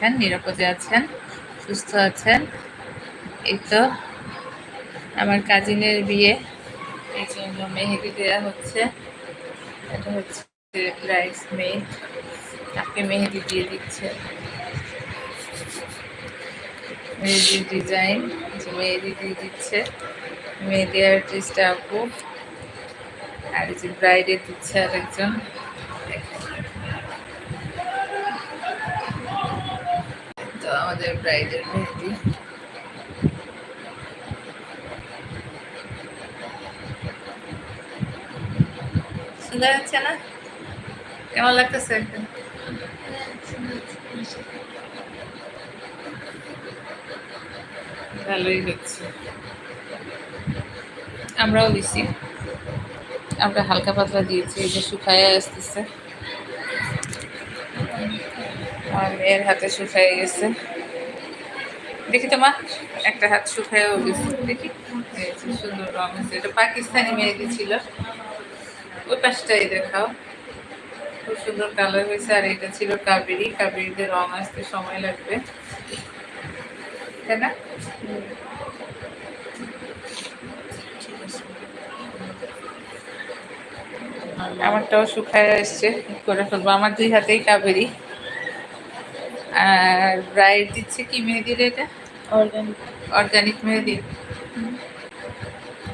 আছেন, নিরাপদে আছেন, সুস্থ আছেন। এই তো আমার কাজিনের বিয়ে, এই জন্য মেহেদি দেওয়া হচ্ছে। এটা হচ্ছে ব্রাইস মেড তাকে মেহেদি দিয়ে দিচ্ছে। মেহেদির ডিজাইন যে মেহেদি দিয়ে দিচ্ছে। মেহেদি আর্টিস্ট আপু, আর যে ব্রাইডে দিচ্ছে আরেকজন। তো আমাদের ব্রাইডের মেহেদি। সুন্দর হচ্ছে না? কেমন লাগতেছে? ভালোই হচ্ছে। আমরাও দিছি। আমরা হালকা পাতলা দিয়েছি, এই যে শুকায় আসতেছে। আমার মেয়ের হাতে শুকায় গেছে। দেখি তো মা, একটা হাত শুকায়ও গেছে। দেখি সুন্দর রং আছে এটা পাকিস্তানি মেহেদি ছিল। ওই পাশটাই দেখাও। খুব সুন্দর কালার হয়েছে, আর এটা ছিল কাবেরি। কাবেরিতে রং আসতে সময় লাগবে। তাই না? আমারটাও শুকায় এসছে। করে ফেলব। আমার দুই হাতেই কাবেরি। আর ব্রাইড দিচ্ছে কি মেহেদির এটা? অর্গানিক অর্গানিক মেহেদি।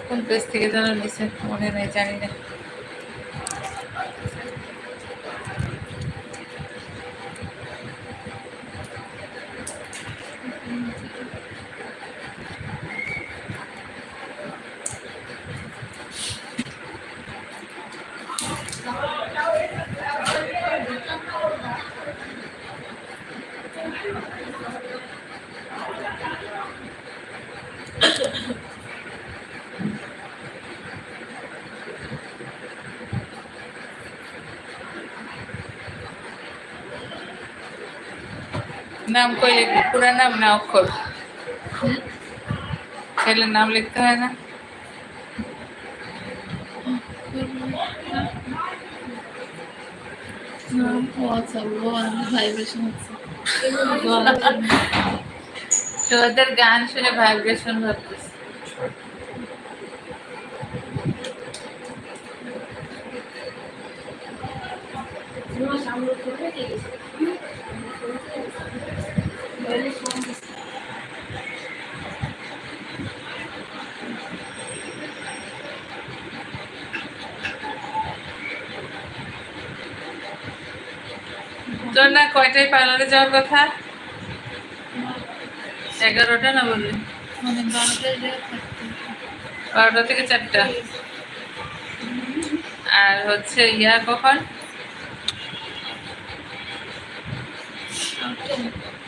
কোন পেজ থেকে জানা নিছে মনে নেই জানি না। নাম কই লিখবি পুরা নাম না অক্ষর ছেলের নাম লিখতে হয় না ভাইব্রেশন হচ্ছে তোদের গান শুনে ভাইব্রেশন হচ্ছে না কয়টায় পার্লারে যাওয়ার কথা? এগারোটা না বললি বারোটা থেকে চারটা। আর হচ্ছে ইয়া কখন?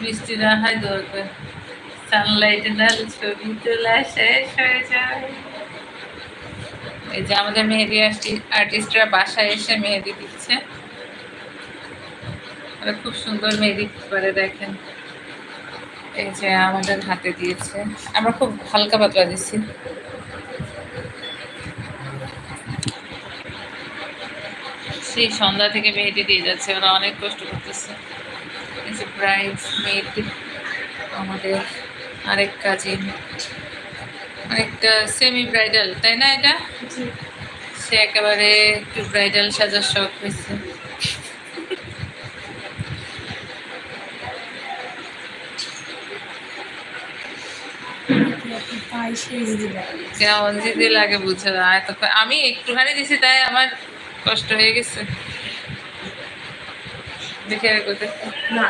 বৃষ্টি না হয় দৌড়বে সানলাইটে না ছবি তোলা শেষ হয়ে যায়। এই যে আমাদের মেহেদি আর্টিস্টরা বাসায় এসে মেহেদি দিচ্ছে। ওরা খুব সুন্দর মেহেদি করে দেখেন। এই যে আমাদের হাতে দিয়েছে। আমরা খুব হালকা পাতলা দিচ্ছি। সেই সন্ধ্যা থেকে মেহেদি দিয়ে যাচ্ছে, ওরা অনেক কষ্ট করতেছে। ব্রাইড মেড আমাদের আরেক কাজিন অনেকটা সেমি ব্রাইডাল তাই না এটা? সে একেবারে একটু ব্রাইডাল সাজার শখ হয়েছে। কেমন জিদি লাগে বুঝে না এত আমি একটুখানি দিছি তাই আমার কষ্ট হয়ে গেছে। দেখে কোথায়? না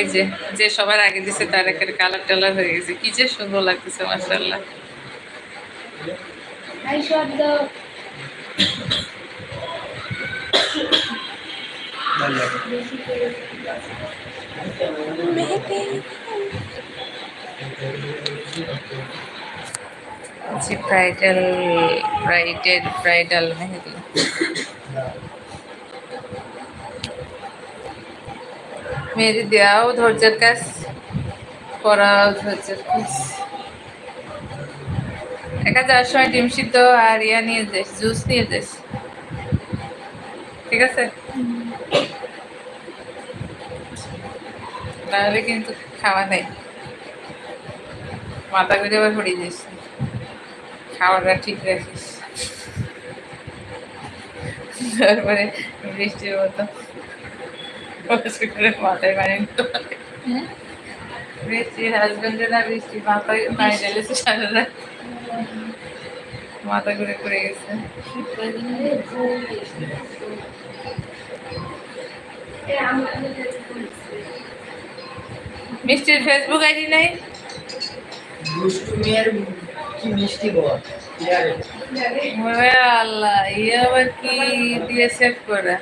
এই যে যে সবার আগে দিছে তার একের কালার টালার হয়ে গেছে। কি যে সুন্দর লাগতেছে মাসাল্লাহ ব্রাইডাল ব্রাইডের ব্রাইডাল মেহেদি। মেহেদি দেওয়াও ধৈর্যের কাজ, করাও ধৈর্যের কাজ। একা যাওয়ার সময় ডিম সিদ্ধ আর ইয়া নিয়ে যাস জুস নিয়ে যাস ঠিক আছে? তাহলে কিন্তু খাওয়া নেই। মাথা করে আবার পড়ে যাস খাওয়াটা ঠিক রাখিস। তারপরে বৃষ্টির মতো কষ্ট করে মাথায় পানি নিতে পারে। হ্যাঁ বৃষ্টির হাজবেন্ডে না বৃষ্টি মাথায় পানি ঢেলেছে সারা রাত মাথা ঘুরে ঘুরে গেছে মিষ্টির ফেসবুক আইডি নাই দুষ্টু মেয়ের কি মিষ্টি বল ইয়ারে ওরে আল্লাহ ইয়ে আবার কি দিয়ে সেভ করা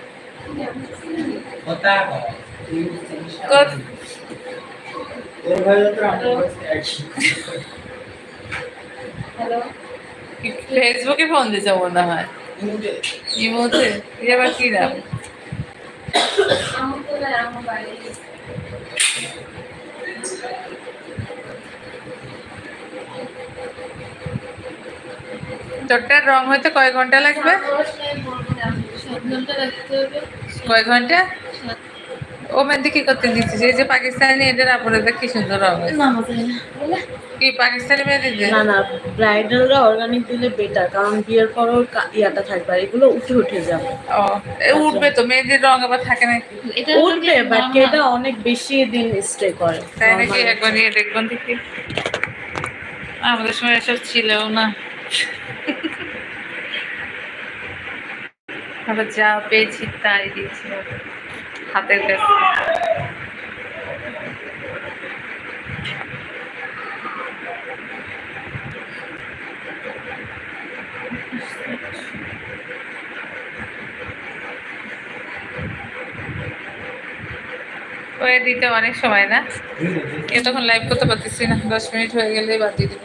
ফেসবুকে ফোন দিছে মনে হয়। ইমোতে। আবার কি নাম? তোরটার রং হইতে কয় ঘণ্টা লাগবে? কয় ঘণ্টা? ও মেহেন্দি কি করতে দিচ্ছিস এই যে পাকিস্তানি আপনাদের কি সুন্দর। না না কি পাকিস্তানি মেহেন্দি না না ব্রাইডালরা অর্গানিক দিলে বেটার কারণ বিয়ের পরও কা- ইয়াটা থাকবে আর এগুলো উঠে উঠে যাবে। ও উঠবে তো মেহেন্দির রং আবার থাকে এটা উঠবে বাট এটা অনেক বেশি দিন স্টে করে। তাই নাকি? একবার নিয়ে দেখবেন দেখি। আমাদের সময় এসব ছিল না। আমরা যা পেয়েছি তাই দিয়েছি। হাতের কাছে। দিতে অনেক সময় না? এ তখন লাইভ করতে পারতেছি না দশ মিনিট হয়ে গেলে বাদ দিয়ে দিব।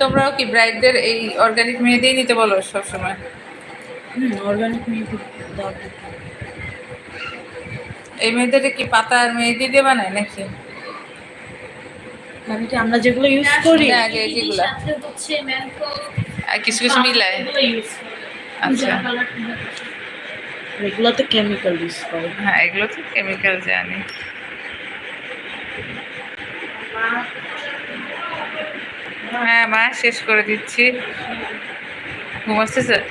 তোমরাও কি ব্রাইডদের এই অর্গানিক মেহেদিই নিতে বলো সবসময়? হুম অর্গানিক মেহেদি এই মেহেদিটা কি পাতা আর মেহেদি দিয়ে বানায় নাকি? মানে কি আমরা যেগুলো ইউজ করি। আগে যেগুলা। হচ্ছে ম্যানকো আর কিছু কিছু মিলায়। এগুলো আচ্ছা। এগুলোতে কেমিক্যাল ইউজ করে। হ্যাঁ এগুলো তো কেমিক্যাল জানি। হ্যাঁ মা শেষ করে দিচ্ছি। ঘুমাচ্ছে স্যার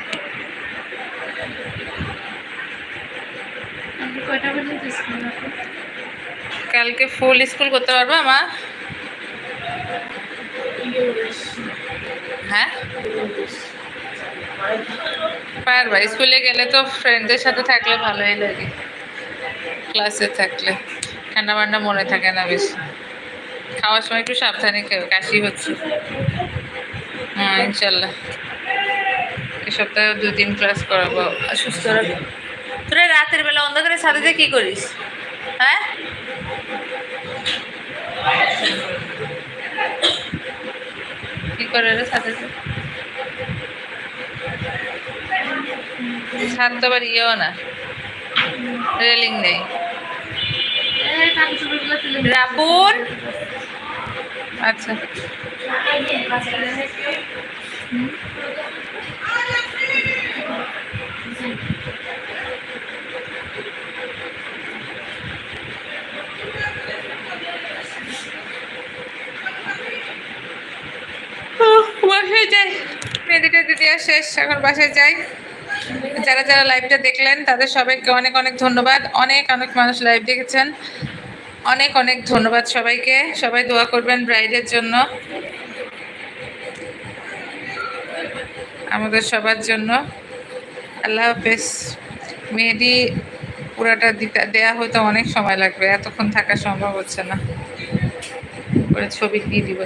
কালকে ফুল স্কুল করতে পারবা মা? হ্যাঁ? পারবা স্কুলে গেলে তো ফ্রেন্ডদের সাথে থাকলে ভালোই লাগে। ক্লাসে থাকলে। ঠান্ডা মান্ডা মনে থাকে না বেশি। খাওয়ার সময় একটু সাবধানে কাশি হচ্ছে। হ্যাঁ ইনশাল্লাহ। এই সপ্তাহে দু তিন ক্লাস করাবো। সুস্থ রাখব তোরা রাতের বেলা অন্ধকারের সাথে যে কি করিস? হ্যাঁ? কি করে রে সাথে ছাদ তো আবার ইয়েও না। রেলিং নেই। এই আচ্ছা। দিদি আর শেষ, এখন বাসায় যাই। যারা যারা লাইভটা দেখলেন, তাদের সবাইকে অনেক অনেক ধন্যবাদ। অনেক অনেক মানুষ লাইভ দেখেছেন। অনেক অনেক ধন্যবাদ সবাইকে। সবাই দোয়া করবেন ব্রাইডের জন্য। আমাদের সবার জন্য। আল্লাহ হাফেজ। মেহেদি পুরাটা দিতে দেওয়া হয়তো অনেক সময় লাগবে। এতক্ষণ থাকা সম্ভব হচ্ছে না। ছবি দিয়ে দিব